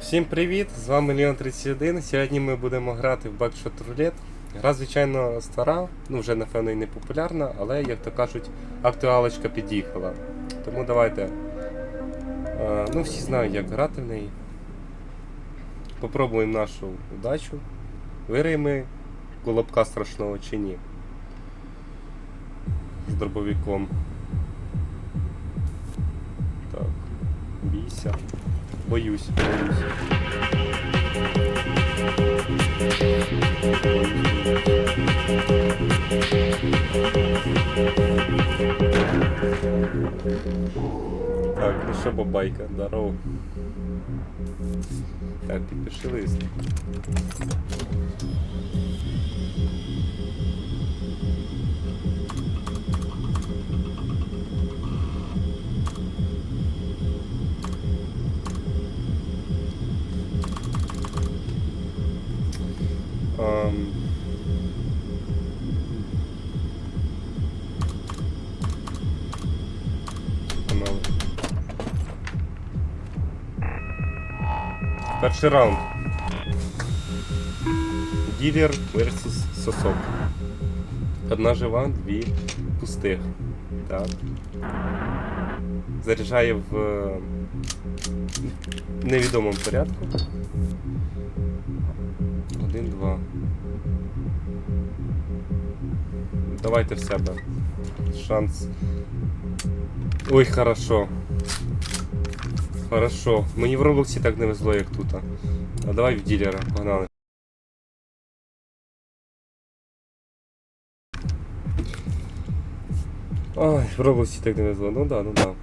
Всім привіт! З вами Леон 31. Сьогодні ми будемо грати в Backshot Roulette. Гра, звичайно, стара, ну вже напевно і не популярна, але, як то кажуть, актуалочка під'їхала. Тому давайте. Е, ну, всі знають, як грати в неї. Попробуємо нашу удачу. Вириємо ми колобка страшного чи ні. З дробовиком. Так. Бійся. Боюсь, боюсь. Так, ну що, бабайка, здорово. Так, підпиши лист. Перший раунд. Ділер versus сосок. Одна жива, дві пустих. Так. Заряджає в е, невідомому порядку. Давайте в себе. Шанс. Ой, хорошо. Хорошо. Мені в Роблоксі так не везло, як тут. А давай в ділера, погнали. Ой, в Роблоксі так не везло. Ну да, ну да.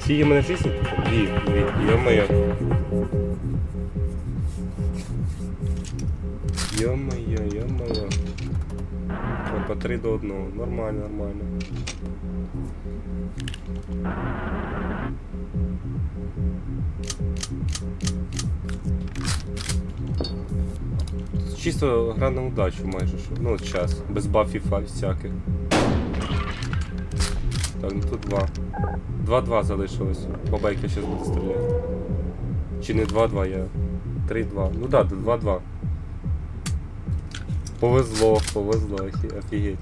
Скільки в мене жизни? Дві, дві. Йо-моє. Йо-моє, йо-моє. По три до одного. Нормально, нормально. Чисто гра на удачу майже. Ну, час. Без бафів всяких. Так, ну тут два. 2-2 залишилось. Бабайка зараз буде стріляти. Чи не 2-2 я. 3-2. Ну да, 2-2. Повезло, повезло, офігеть.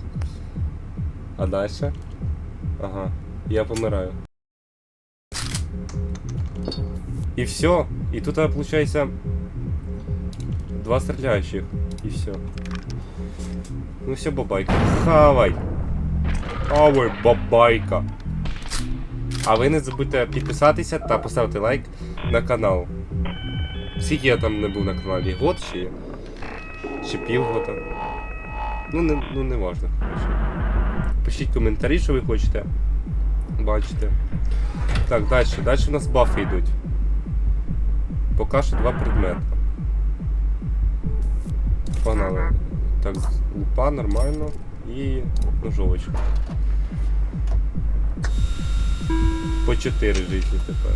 А дальше? Ага, я помираю. І все. І тут виходить два стріляючих. І все. Ну все, бабайка. Хавай! Хавай, бабайка! А ви не забудьте підписатися та поставити лайк на канал. Скільки я там не був на каналі? Год чи, чи півгода. Ну, не, ну не важно, коротше. Пишіть коментарі, що ви хочете. Бачите. Так, далі. Далі у нас бафи йдуть. Поки що два предмета. Погнали. Так, лупа нормально. І ножовочка. По 4 житті тепер.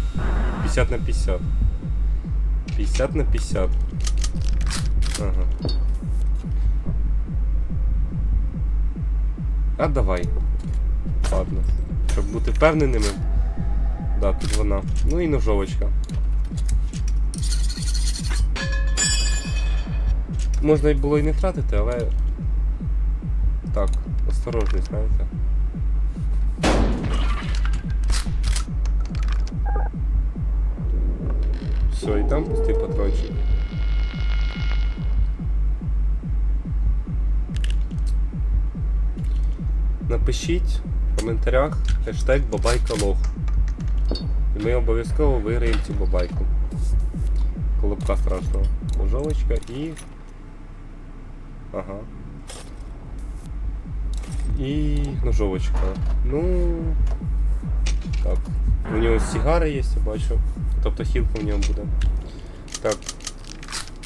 50 на 50. 50 на 50. Ага. А давай. Ладно. Щоб бути впевненими. Да, тут вона. Ну і ножовочка. Можна було і не втратити, але. Так, осторожність, знаєте. Все, і там пустий патрончик. Напишіть в коментарях хештег бабайка лох. І ми обов'язково виграємо цю бабайку. Колобка страшного. Ножовочка і. Ага. І ножовочка. Ну. Так. У нього сігари є, я бачу. Тобто хілка в нього буде. Так.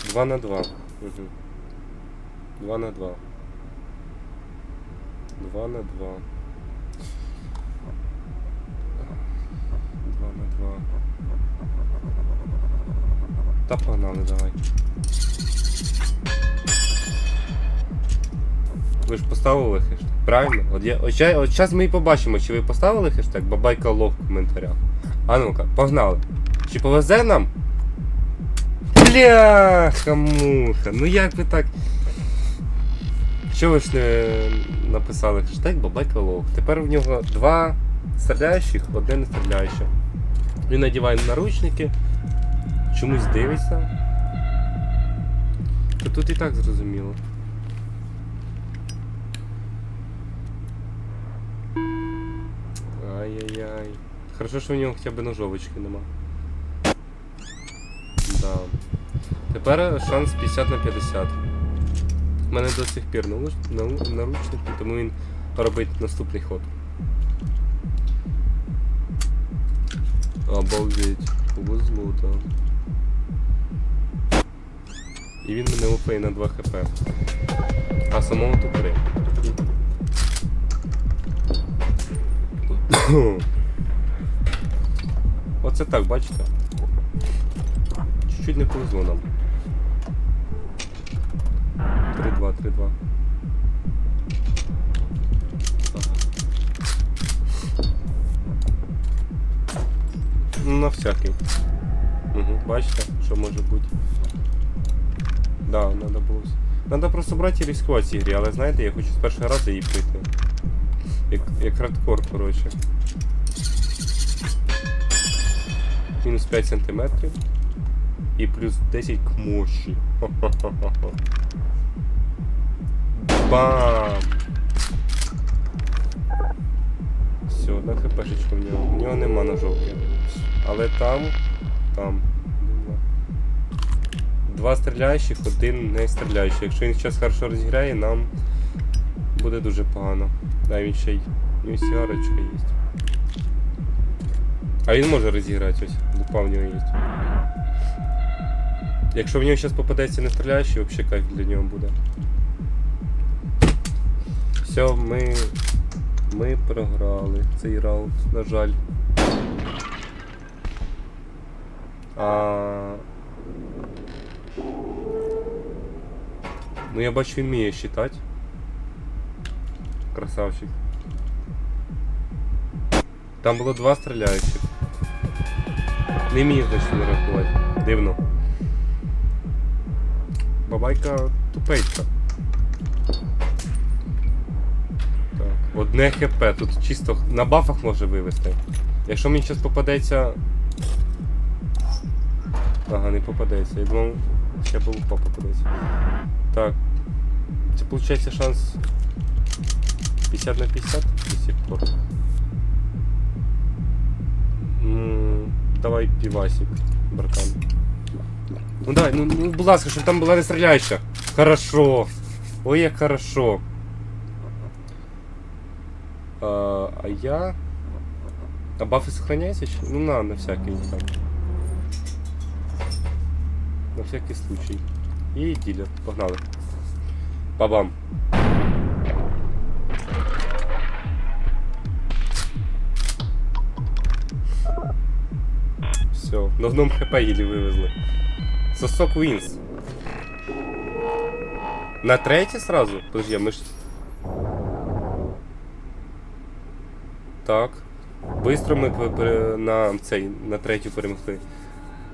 2 на 2. Угу. 2 на 2. 2 на 2. 2 на 2. Та погнали, давай. Ви ж поставили хештег, правильно? От, я, от, ща- от зараз ми і побачимо, чи ви поставили хештег бабайка лох в коментарях. А ну-ка, погнали. Чи повезе нам? Бляха, муха. Ну як ви так. Чого ж не написали хештег Бабайкалов. Тепер в нього два стріляючих, одне не стріляюще. Він надіває наручники, чомусь дивиться. То тут і так зрозуміло. Ай-яй-яй. Хорошо, що в нього хоча б ножовочки нема. Да. Тепер шанс 50 на 50. Мене до сих пір налуч... наручники, тому він робить наступний ход. Обалдеть. Повезло. І він мене лупає на 2 хп. А самого тут 3. Оце так, бачите? Чуть-чуть не повезло нам. 3-2, 3-2. Ну, на всякий. Угу, бачите, що може бути. Да, надо було. Надо просто брати і ризикувати цій грі, але знаєте, я хочу з першого разу її пройти. Як, як хардкор, коротше. Мінус 5 сантиметрів. І плюс 10 к мощі. Хо-хо-хо-хо. Бам! Все, одна хпшечка в нього. В нього нема ножовки. Але там. Там. Два стріляючих, один не стріляючий. Якщо він зараз хорошо розіграє, нам буде дуже погано. Да, він ще й. У нього сігарочка є. А він може розіграти ось. Лупа в нього є. Якщо в нього зараз попадеться не стріляючий, взагалі кайф для нього буде. Все, ми. Ми програли цей раунд, на жаль. А... Ну я бачу, він вміє считати. Красавчик. Там було два стріляючих. Не вміє, значить, не рахувати. Дивно. Бабайка тупейка. Одне хп, тут чисто на бафах може вивести. Якщо мені зараз попадеться. Ага, не попадеться. Я думав, ще б попадеться. Так. Це виходить шанс 50 на 50 до сих пор. М, Давай півасик, братан. Ну давай, ну, ну будь ласка, щоб там була не стріляюча. Хорошо. Ой, як хорошо. А, а я... А бафы сохраняются еще? Ну на, на всякий там. На всякий случай. И дилер. Погнали. Бабам. Все, на одном хп еле вывезли. Сосок Винс. На третій сразу? Подожди, а ми ж. Так. Бистро ми на цей, на третю перемогли.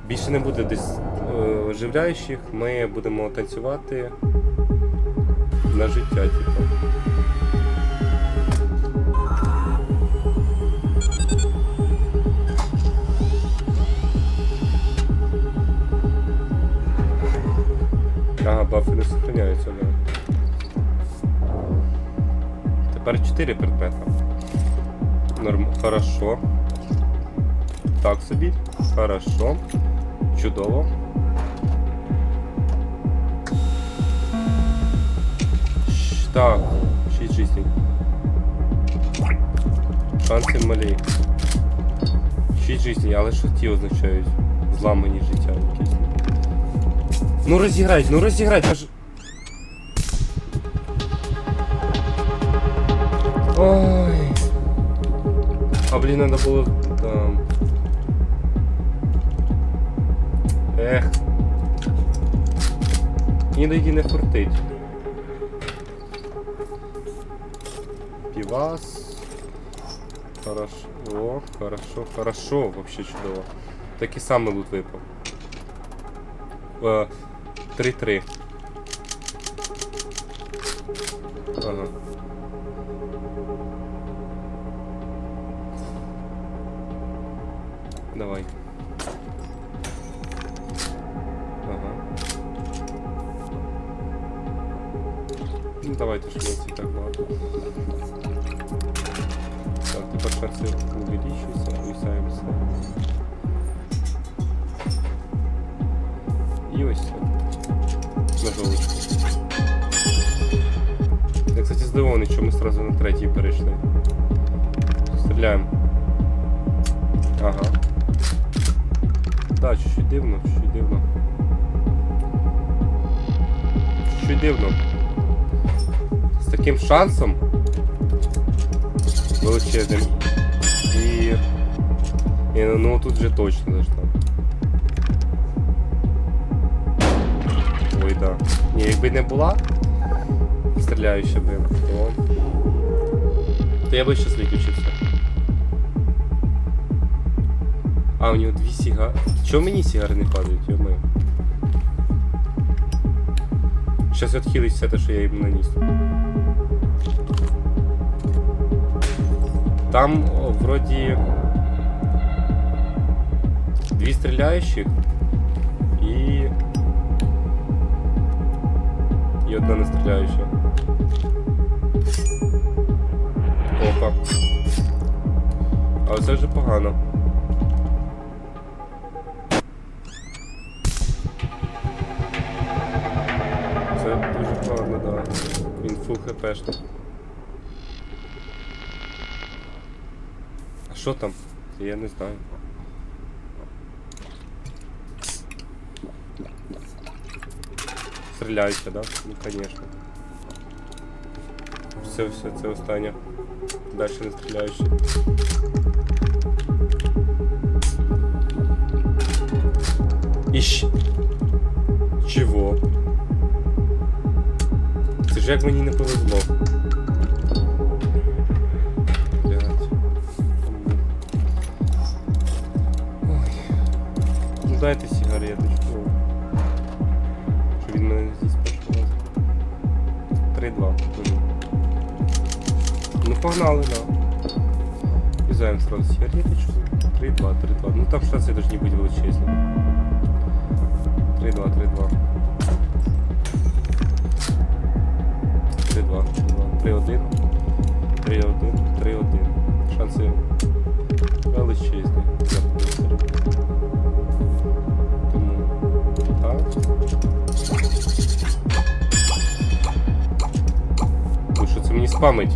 Більше не буде десь е, оживляючих, ми будемо танцювати на життя, типу. Ага, бафи не сохраняються, да. Тепер 4 предмета. Норм... Хорошо. Так собі. Хорошо. Чудово. Так, 6 жизней. Шанси малі. 6 жизней, але що ті означають? Зламані життя якісь. Ну розіграть, ну розіграть, надо було там. Ех. Іноді не фортить. Півас. Хорошо, хорошо, хорошо, вообще чудово. Такий самий лут випав. Е, 3-3. Так, тепер шанси увеличуються, повисаємося. І ось все. Ножовочку. Я, кстати, здивований, що ми сразу на третій перейшли. Стріляємо. Ага. Да, чуть-чуть дивно, чуть-чуть дивно. Чуть-чуть дивно. З таким шансом величезним. І... І ну тут вже точно должна. Ой, да. Ні, якби не була стріляюча би, то... То я би щас виключився. А, у нього дві сігари. Чого мені сігари не падають, йомаю? Щас відхилить все те, що я їм наніс. Там о, вроді дві стріляючих і. І одна не стріляюча. Опа. Але це вже погано. Це дуже погано, да. Він фул хпшний. А що там? Я не знаю. Стріляюча, да? Ну конечно. Все, все, це останнє. Далі не стріляючи. Іщ. Чого? Це ж як мені не повезло. Блядь. Ой. Ну дайте сигареточку. 3-2. Мгм. Ну погнали, да. Юзаем сразу сигареточку. 3-2, 3-2. Ну там шансы должны быть величезні. 3-2, 3-2. 3-2, 3-1. 3-1, 3-1. Шанси величезні Мені спамить?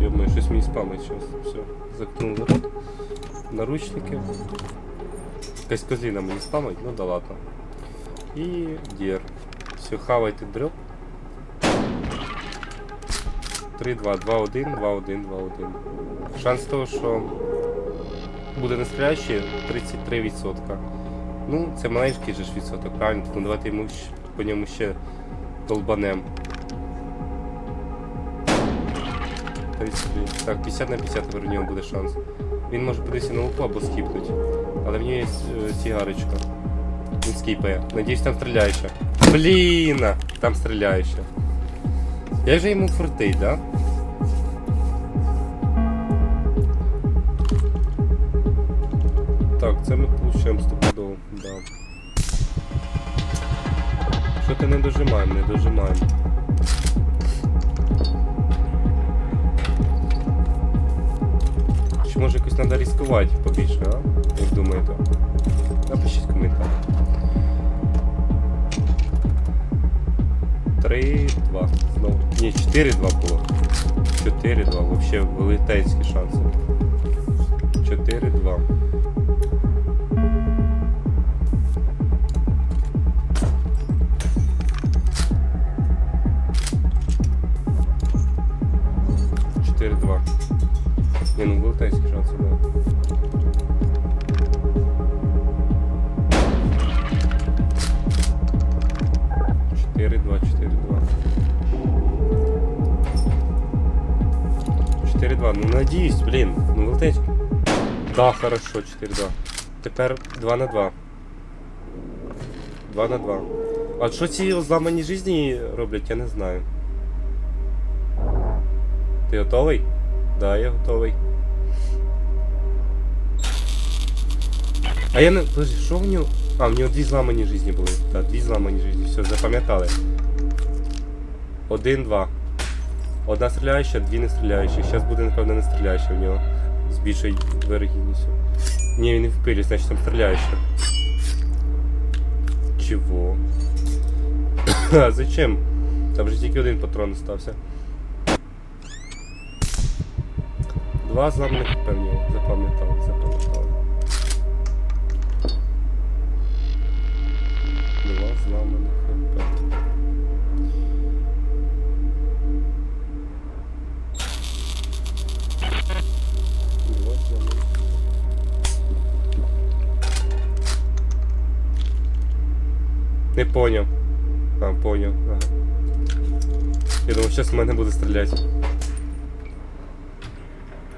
Йомаю, щось мені спамить зараз. Все, заткнув рот. Наручники. Якась козліна мені спамить, ну да ладно. І дір. Все, хавайте дроб. 3, 2, 2, 1, 2, 1, 2, 1. Шанс того, що буде настріляючий 33%. Ну, це маленький же ж відсоток, правильно? Ну давайте йому по ньому ще долбанем. 33. Так, 50 на 50 тепер у нього буде шанс. Він може подивитися на лупу або скіпнуть. Але в нього є е, сігарочка. Він скіпає. Надіюсь, там стріляюча. Блін! Там стріляюча. Як же йому фортить, да? Так, це ми получаємо стопудово, да. Що ти не дожимаємо, не дожимаємо. Чи може якось треба ризикувати побільше, а? Як думаєте? Напишіть коментар. 3, 2. Знову. Ні, 4, 2 було. 4, 2. Взагалі велетенські шанси. 4, хорошо, 4-2. Тепер 2 на 2. 2 на 2. А що ці зламані жизні роблять, я не знаю. Ти готовий? Да, я готовий. А я не. Подожди, що в нього? А, в нього дві зламані жизні були. Так, дві зламані жизні. Все, запам'ятали. Один, два. Одна стріляюча, дві не стріляючі. Зараз буде, напевно, не стріляюча в нього. З більшою вирогідністю. Ні, він не в пилі, значить там стріляюча. Чого? А зачем? Там же тільки один патрон остався. Два зламаних хп. Запам'ятав, запам'ятав. Два зламаних хп. Не поняв. А, поняв. Ага. Я думав, зараз в мене буде стріляти.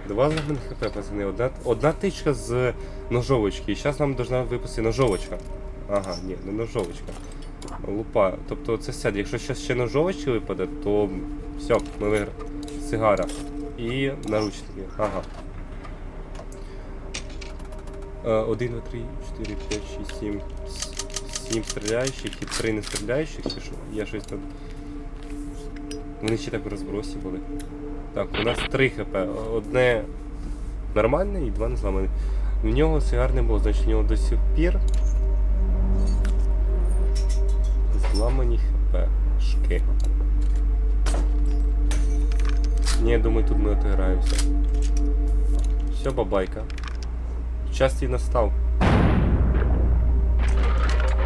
Два зламаних хп, пацани. Одна, одна тичка з ножовочки. І зараз нам должна випустити ножовочка. Ага, ні, не ножовочка. Лупа. Тобто це сяд. Якщо зараз ще ножовочки випаде, то все, ми виграли. Сигара. І наручники. Ага. Е, Один, два, три, чотири, п'ять, шість, сім. Стріляючих і три не стріляючих, чи що? Я щось там. Вони ще так в розбросі були. Так, у нас 3 хп. Одне нормальне і два не зламані. В нього сигар не було, значить у нього до сих пір. Зламані хп. Шки. Ні, я думаю, тут ми отиграємося. Все, бабайка. Час твій настав.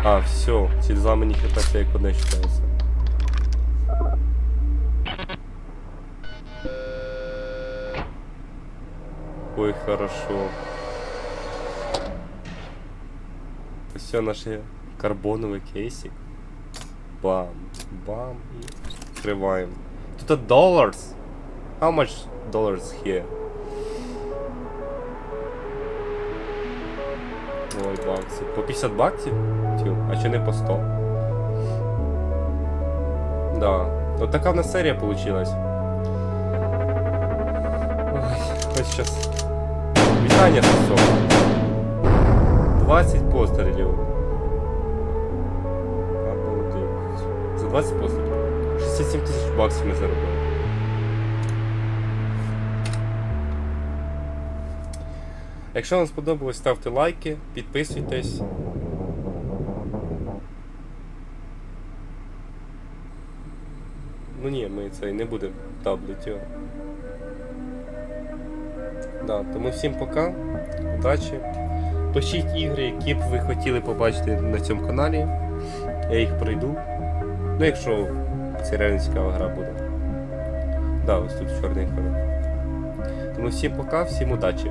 А, все, ці зламані хп це як. Ой, хорошо. Все наши карбоновый кейсик. Бам, бам и открываем. Тут dollars. How much dollars here? Ой, баксів. По 50 баксів? Тю, а чи не по 100? Да. Вот така в нас серія получилась. Ой, ось щас. Вітання, Сосо. 20 пострілів. Обалдеть. За 20 пострілів. 67 тисяч баксів ми заробили. Якщо вам сподобалось, ставте лайки, підписуйтесь. Ну ні, ми це і не будемо таблеті. Да, тому всім пока, удачі. Пишіть ігри, які б ви хотіли побачити на цьому каналі. Я їх пройду. Ну, якщо це реально цікава гра буде. Да, ось тут чорний екран. Тому всім пока, всім удачі.